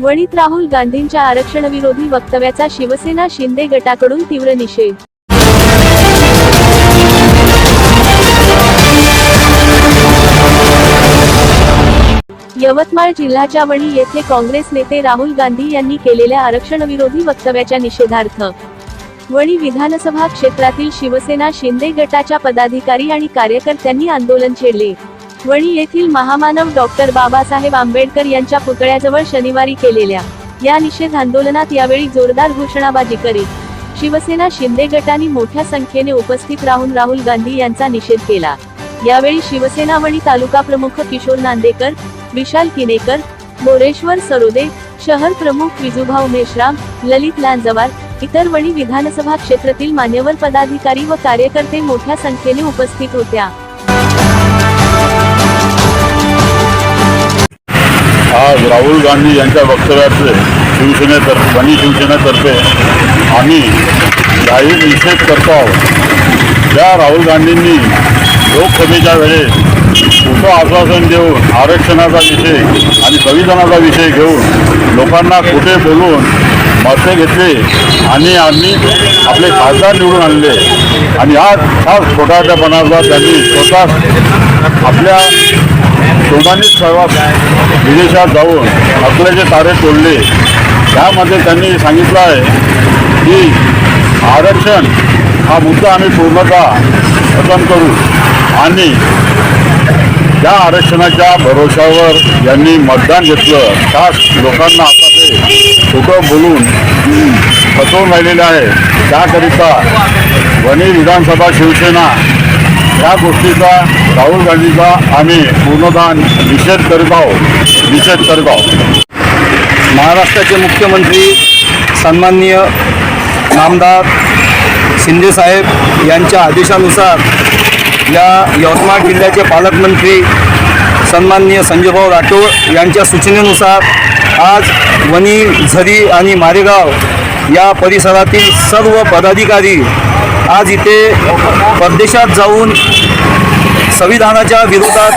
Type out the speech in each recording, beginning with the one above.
वणीत राहुल गांधींच्या आरक्षणविरोधी वक्तव्याचा शिवसेना शिंदे गटाकडून तीव्र निषेध. यवतमाळ जिल्ह्याच्या वणी येथे काँग्रेस नेते राहुल गांधी यांनी केलेल्या आरक्षणविरोधी वक्तव्याच्या निषेधार्थ. वणी विधानसभा क्षेत्रातील शिवसेना शिंदे गटाच्या पदाधिकारी आणि कार्यकर्त्यांनी आंदोलन छेडले. वणी येथील महामानव डॉक्टर बाबासाहेब आंबेडकर यांच्या पुतळ्याजवळ शनिवारी केलेल्या या निषेध आंदोलनात यावेळी जोरदार घोषणाबाजी करीत शिवसेना शिंदे गटाने मोठ्या संख्येने उपस्थित राहून राहुल गांधी यांचा निषेध केला. यावेळी शिवसेना वणी तालुका प्रमुख किशोर नांदेकर विशाल किनेकर मोरेश्वर सरोदे शहर प्रमुख विजुभाऊ मेश्राम ललित लांजवार इतर वणी विधानसभा क्षेत्रातील मान्यवर पदाधिकारी व कार्यकर्ते मोठ्या संख्येने उपस्थित होत्या. आज राहुल गांधी यांच्या वक्तव्याचे शिवसेनेतर्फे वणी शिवसेनेतर्फे आम्ही जाहीर निषेध करतो आहोत. त्या राहुल गांधींनी लोकसभेच्या वेळेस खोटं आश्वासन देऊन आरक्षणाचा विषय आणि संविधानाचा विषय घेऊन लोकांना खोटे बोलून मते घेतले आणि आम्ही आपले खासदार निवडून आणले आणि आज हा छोटाच्यापणाचा त्यांनी स्वतः आपल्या तोंडानेच सर्वात विदेशात जाऊन अकलेचे तारे तोडले त्यामध्ये त्यांनी सांगितलं आहे की आरक्षण हा मुद्दा आम्ही पूर्णतः खतम करू. आणि त्या आरक्षणाच्या भरोशावर यांनी मतदान घेतलं. त्या लोकांना आता ते खोटं बोलून फसवून राहिलेले आहे. त्याकरिता वणी विधानसभा शिवसेना या गोष्टीचा राहुल गांधीचा आम्ही पूर्णतः निषेध करीत आहोत. निषेध करीत आहोत. महाराष्ट्राचे मुख्यमंत्री सन्माननीय नामदार शिंदेसाहेब यांच्या आदेशानुसार या यवतमाळ जिल्ह्याचे पालकमंत्री सन्माननीय संजयभाऊ राठोड यांच्या सूचनेनुसार आज वणी झरी आणि मारेगाव या परिसरातील सर्व पदाधिकारी आज इथे परदेशात जाऊन संविधानाच्या विरोधात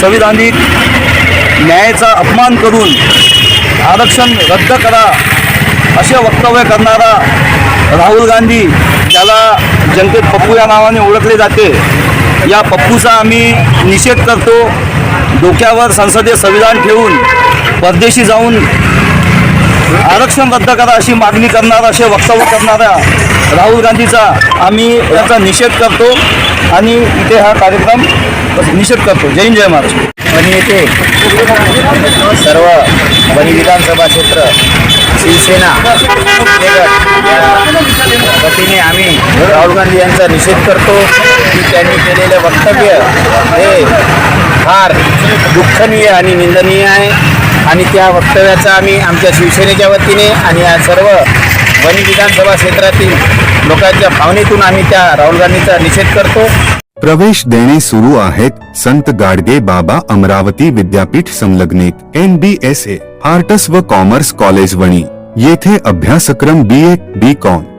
संविधानिक न्यायाचा अपमान करून आरक्षण रद्द करा असे वक्तव्य करणारा राहुल गांधी ज्याला जनतेत पप्पू या नावाने ओळखले जाते. या पप्पूचा आम्ही निषेध करतो. डोक्यावर संसदीय संविधान ठेवून परदेशी जाऊन आरक्षण रद्द करा अशी मागणी करणारा असे वक्तव्य करणाऱ्या राहुल गांधीचा आम्ही याचा निषेध करतो आणि इथे हा कार्यक्रम निषेध करतो. जय हिंद जय महाराष्ट्र. आणि येथे सर्व बनी विधानसभा क्षेत्र शिवसेना वतीने आम्ही राहुल गांधी यांचा निषेध करतो की त्यांनी केलेलं वक्तव्य हे फार दुःखनीय आणि निंदनीय आहे. आणि त्या वक्तव्याचा आम्ही आमच्या शिवसेनेच्या वतीने आणि या सर्व वणी विधानसभा क्षेत्रातील लोकांच्या भावनेतून आम्ही त्या राहुल गांधीचा निषेध करतो. प्रवेश देणे सुरू आहेत संत गाडगे बाबा अमरावती विद्यापीठ संलग्नित N B S A arts व कॉमर्स कॉलेज वणी. येथे अभ्यासक्रम बी ए बी कॉम